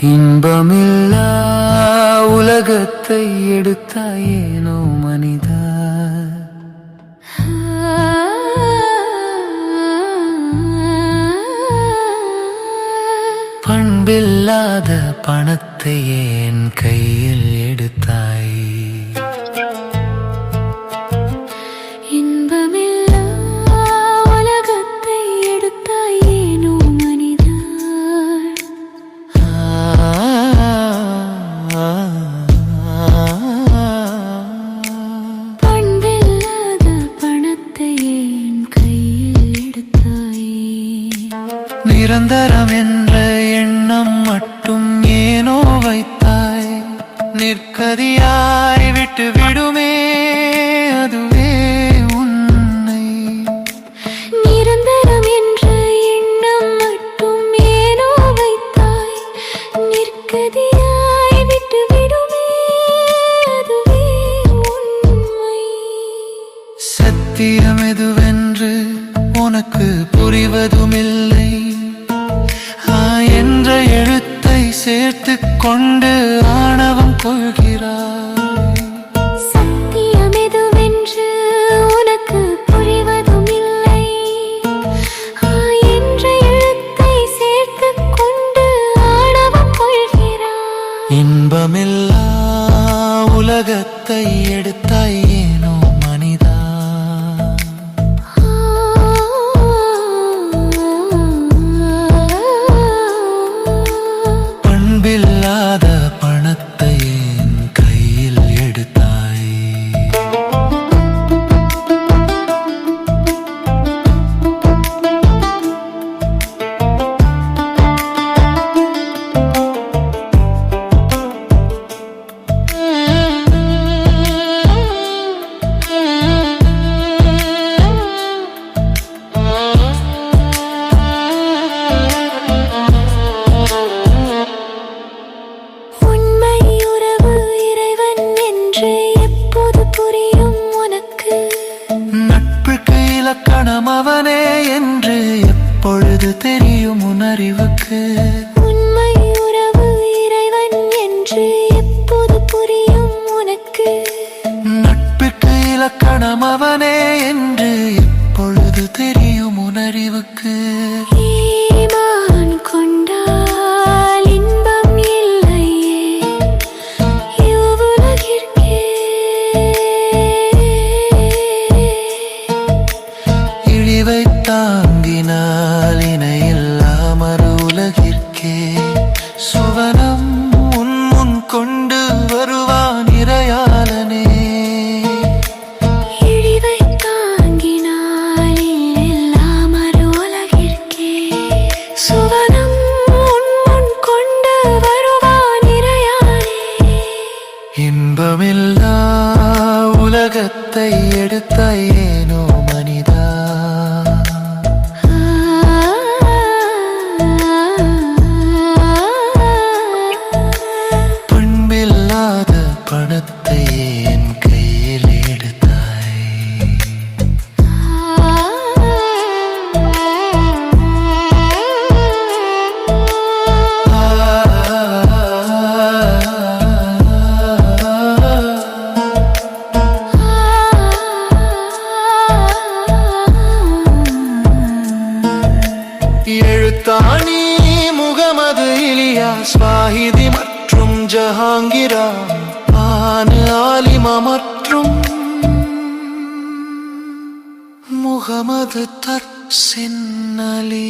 இன்பமில்லா உலகத்தை எடுத்தாயேனோ மனிதா. பண்பில்லாத பணத்தை என் கையில் எடுத்தாயே. நிரந்தரமே கொண்டு ஆணவம் கொள்கிறாய். சத்தியம் எதுவென்று உனக்கு புரிவதும் இல்லை என்ற எழுத்தை சேர்த்து கொண்டு ஆணவம் கொள்கிறாய். இன்பமில்லா உலகத்தை எடுத்தாய். நீயும் உணர்வுக்கு. உண்மை உறவு இறைவன் என்று எப்போது புரியும் உனக்கு? நட்புக்கு இலக்கணம் அவனே என்று எப்பொழுது தெரியும் உணர்வுக்கு? தாங்கின ஸ்வாஹிதி மற்றும் ஜஹாங்கிரா ஆனு ஆலிமா மற்றும் முகமது தர்சின் அலி